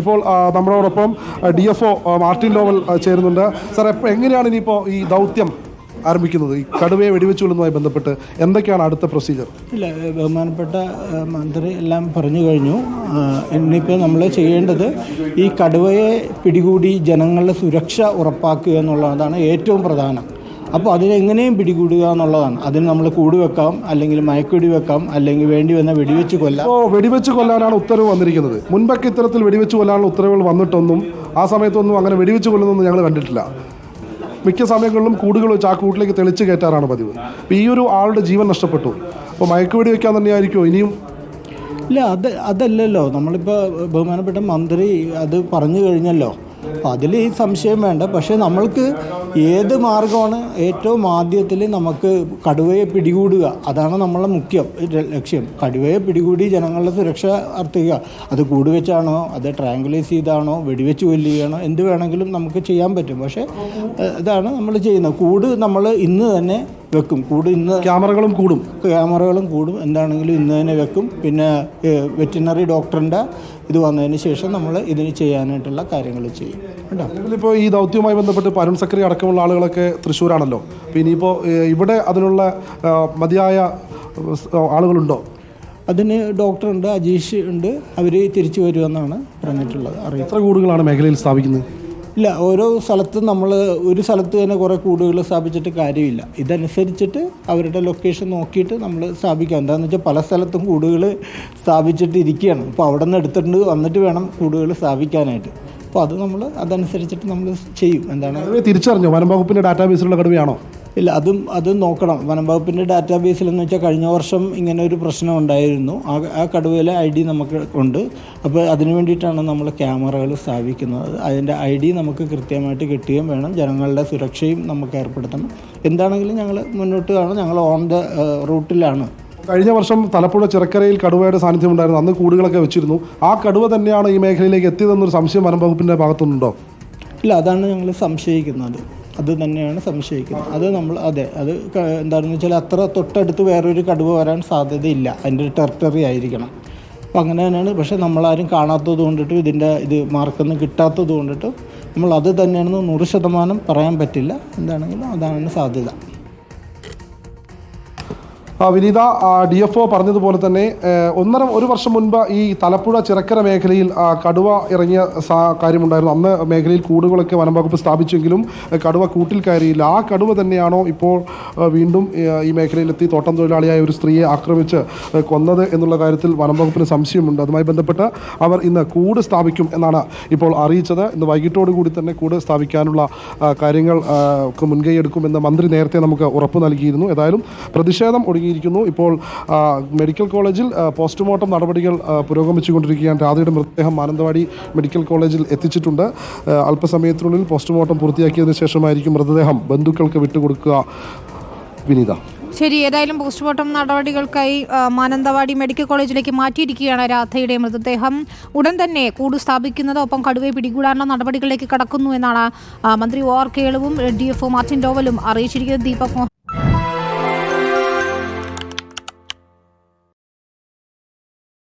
ഇപ്പോൾ നമ്മളോടൊപ്പം D F O Martin Lowell ചേരുന്നുണ്ട്. സാർ എങ്ങനെയാണ് ഇനിയിപ്പോൾ ഈ ദൗത്യം ആരംഭിക്കുന്നത്? ഈ കടുവയെ വെടിവെച്ചു കൊള്ളുന്നതുമായി ബന്ധപ്പെട്ട് എന്തൊക്കെയാണ് അടുത്ത പ്രൊസീജിയർ ഇല്ല ബഹുമാനപ്പെട്ട മന്ത്രി എല്ലാം പറഞ്ഞു കഴിഞ്ഞു. ഇനിയിപ്പോൾ നമ്മൾ ചെയ്യേണ്ടത് ഈ കടുവയെ പിടികൂടി ജനങ്ങളുടെ സുരക്ഷ ഉറപ്പാക്കുക എന്നുള്ളതാണ് ഏറ്റവും പ്രധാനം. അപ്പോൾ അതിനെങ്ങനെയും പിടികൂടുക എന്നുള്ളതാണ്. അതിന് നമ്മൾ കൂട് വെക്കാം അല്ലെങ്കിൽ മയക്കുവെടി വെക്കാം അല്ലെങ്കിൽ വേണ്ടി വന്ന വെടിവെച്ച് കൊല്ലാം. അപ്പോൾ വെടിവെച്ച് കൊല്ലാനാണ് ഉത്തരവ് വന്നിരിക്കുന്നത്. മുൻപൊക്കെ ഇത്തരത്തിൽ വെടിവെച്ച് കൊല്ലാനുള്ള ഉത്തരവുകൾ വന്നിട്ടൊന്നും ആ സമയത്തൊന്നും അങ്ങനെ വെടിവെച്ച് കൊല്ലുന്നൊന്നും ഞങ്ങൾ കണ്ടിട്ടില്ല. മിക്ക സമയങ്ങളിലും കൂടുകൾ വെച്ച് ആ കൂട്ടിലേക്ക് തെളിച്ച് കയറ്റാറാണ് പതിവ്. അപ്പോൾ ഈ ഒരു ആളുടെ ജീവൻ നഷ്ടപ്പെട്ടു. അപ്പോൾ മയക്കുവെടി വെക്കാൻ തന്നെയായിരിക്കുമോ ഇനിയും? ഇല്ല അത് അതല്ലല്ലോ. നമ്മളിപ്പോൾ ബഹുമാനപ്പെട്ട മന്ത്രി അത് പറഞ്ഞു കഴിഞ്ഞല്ലോ. അതിൽ ഈ സംശയം വേണ്ട. പക്ഷേ നമ്മൾക്ക് ഏത് മാർഗമാണ് ഏറ്റവും ആദ്യത്തിൽ നമുക്ക് കടുവയെ പിടികൂടുക? അതാണ് നമ്മളെ മുഖ്യം ലക്ഷ്യം. കടുവയെ പിടികൂടി ജനങ്ങളുടെ സുരക്ഷ അർത്ഥിക്കുക അത് കൂടുവെച്ചാണോ? അത് ട്രാങ്കുലൈസ് ചെയ്താണോ? വെടിവെച്ച് കൊല്ലുകയാണോ എന്ത് വേണമെങ്കിലും നമുക്ക് ചെയ്യാൻ പറ്റും. പക്ഷേ ഇതാണ് നമ്മൾ ചെയ്യുന്നത്. കൂട് നമ്മൾ ഇന്ന് തന്നെ വെക്കും. കൂടും ഇന്ന് ക്യാമറകളും കൂടും. ക്യാമറകളും കൂടും. എന്താണെങ്കിലും ഇന്ന് തന്നെ വെക്കും. പിന്നെ വെറ്റിനറി ഡോക്ടറിന്റെ ഇത് വന്നതിന് ശേഷം നമ്മൾ ഇതിന് ചെയ്യാനായിട്ടുള്ള കാര്യങ്ങൾ ചെയ്യും. കേട്ടോ? ഇപ്പോൾ ഈ ദൗത്യവുമായി ബന്ധപ്പെട്ട് പരുൺ സക്രി അടക്കമുള്ള ആളുകളൊക്കെ തൃശ്ശൂരാണല്ലോ. അപ്പോൾ ഇനിയിപ്പോൾ ഇവിടെ അതിനുള്ള മതിയായ ആളുകളുണ്ടോ? അതിന് ഡോക്ടറുണ്ട് അജീഷ് ഉണ്ട്. അവർ തിരിച്ചു വരുമെന്നാണ് പറഞ്ഞിട്ടുള്ളത്. അറിയാം. എത്ര കൂടുകളാണ് മേഖലയിൽ സ്ഥാപിക്കുന്നത്? ഇല്ല ഓരോ സ്ഥലത്തും നമ്മൾ ഒരു സ്ഥലത്ത് തന്നെ കുറേ കൂടുകൾ സ്ഥാപിച്ചിട്ട് കാര്യമില്ല. ഇതനുസരിച്ചിട്ട് അവരുടെ ലൊക്കേഷൻ നോക്കിയിട്ട് നമ്മൾ സ്ഥാപിക്കാം. എന്താണെന്ന് വെച്ചാൽ പല സ്ഥലത്തും കൂടുകൾ സ്ഥാപിച്ചിട്ട് ഇരിക്കുകയാണ് അപ്പോൾ അവിടെ നിന്ന് എടുത്തിട്ട് വന്നിട്ട് വേണം കൂടുകൾ സ്ഥാപിക്കാനായിട്ട്. അപ്പോൾ അത് നമ്മൾ അതനുസരിച്ചിട്ട് നമ്മൾ ചെയ്യും. എന്താണ്? തിരിച്ചറിഞ്ഞോ? വനം വകുപ്പിന്റെ ഡാറ്റാബേസിലുള്ള കടുവയാണോ? ഇല്ല അതും അതും നോക്കണം. വനം വകുപ്പിന്റെ ഡാറ്റാബേസിൽ എന്ന് വെച്ചാൽ കഴിഞ്ഞ വർഷം ഇങ്ങനെ ഒരു പ്രശ്നം ഉണ്ടായിരുന്നു. ആ ആ കടുവയിലെ ഐ ഡി നമുക്ക് ഉണ്ട്. അപ്പോൾ അതിന് വേണ്ടിയിട്ടാണ് നമ്മൾ ക്യാമറകൾ സ്ഥാപിക്കുന്നത്. അതിന്റെ ഐ ഡി നമുക്ക് കൃത്യമായിട്ട് കിട്ടുകയും വേണം. ജനങ്ങളുടെ സുരക്ഷയും നമുക്ക് ഏർപ്പെടുത്തണം. എന്താണെങ്കിലും ഞങ്ങൾ മുന്നോട്ട് കാണും ഞങ്ങൾ ഓൺ ദ റൂട്ടിലാണ്. കഴിഞ്ഞ വർഷം തലപ്പുഴ ചിറക്കരയിൽ കടുവയുടെ സാന്നിധ്യം ഉണ്ടായിരുന്നു. അന്ന് കൂടുകളൊക്കെ വെച്ചിരുന്നു. ആ കടുവ തന്നെയാണ് ഈ മേഖലയിലേക്ക് എത്തിയതെന്നൊരു സംശയം വനം വകുപ്പിന്റെ ഭാഗത്തുനിന്നുണ്ടോ? ഇല്ല അതാണ് ഞങ്ങൾ സംശയിക്കുന്നത്. അത് തന്നെയാണ് സംശയിക്കുന്നത്. അത് നമ്മൾ അതെ അത് എന്താണെന്ന് വെച്ചാൽ അത്ര തൊട്ടടുത്ത് വേറൊരു കടുവ വരാൻ സാധ്യതയില്ല. അതിന്റെ ടെറിട്ടറി ആയിരിക്കണം. അപ്പം അങ്ങനെ തന്നെയാണ്. പക്ഷേ നമ്മളാരും കാണാത്തത് കൊണ്ടിട്ടും ഇതിന്റെ ഇത് മാർക്കൊന്നും കിട്ടാത്തത് കൊണ്ടിട്ടും നമ്മൾ അത് തന്നെയാണെന്ന് നൂറ് ശതമാനം പറയാൻ പറ്റില്ല. എന്താണെങ്കിലും അതാണ് സാധ്യത. വിനീത ഡി എഫ് ഒ പറഞ്ഞതുപോലെ തന്നെ ഒന്നര ഒരു വർഷം മുൻപ് ഈ തലപ്പുഴ ചിറക്കര മേഖലയിൽ കടുവ ഇറങ്ങിയ കാര്യമുണ്ടായിരുന്നു. അന്ന് മേഖലയിൽ കൂടുകളൊക്കെ വനം വകുപ്പ് സ്ഥാപിച്ചെങ്കിലും കടുവ കൂട്ടിൽ കയറിയില്ല. ആ കടുവ തന്നെയാണോ ഇപ്പോൾ വീണ്ടും ഈ മേഖലയിലെത്തി തോട്ടം തൊഴിലാളിയായ ഒരു സ്ത്രീയെ ആക്രമിച്ച് കൊന്നത് എന്നുള്ള കാര്യത്തിൽ വനം വകുപ്പിന് സംശയമുണ്ട്. അതുമായി ബന്ധപ്പെട്ട് അവർ ഇന്ന് കൂട് സ്ഥാപിക്കും എന്നാണ് ഇപ്പോൾ അറിയിച്ചത്. ഇന്ന് വൈകിട്ടോടു കൂടി തന്നെ കൂട് സ്ഥാപിക്കാനുള്ള കാര്യങ്ങൾ മുൻകൈ എടുക്കുമെന്ന് മന്ത്രി നേരത്തെ നമുക്ക് ഉറപ്പ് നൽകിയിരുന്നു. ഏതായാലും പ്രതിഷേധം ഒടുങ്ങിയിരിക്കുന്നു ഇപ്പോൾ മെഡിക്കൽ കോളേജിൽ പോസ്റ്റ്മോർട്ടം നടപടികൾ പുരോഗമിച്ചുകൊണ്ടിരിക്കുകയാണ്. രാധയുടെ മൃതദേഹം മാനന്തവാടി മെഡിക്കൽ കോളേജിൽ എത്തിച്ചിട്ടുണ്ട്. അല്പസമയത്തിനുള്ളിൽ പോസ്റ്റ്മോർട്ടം പൂർത്തിയാക്കിയതിനു ശേഷമായിരിക്കും മൃതദേഹം ബന്ധുക്കൾക്ക് വിട്ടുകൊടുക്കുക. വിനീത. ശരി ഏതായാലും പോസ്റ്റ്മോർട്ടം നടപടികൾക്കായി മാനന്തവാടി മെഡിക്കൽ കോളേജിലേക്ക് മാറ്റിയിരിക്കുകയാണ് രാധയുടെ മൃതദേഹം. ഉടൻ തന്നെ കൂട് സ്ഥാപിക്കുന്നത് ഒപ്പം കടുവയെ പിടികൂടാനുള്ള നടപടികളിലേക്ക് കടക്കുന്നു എന്നാണ് മന്ത്രി ഒ ആർ കേളുവും ഡി എഫ് മാർട്ടിൻ ഡോവലും അറിയിച്ചിരിക്കുന്നത്. ദീപക്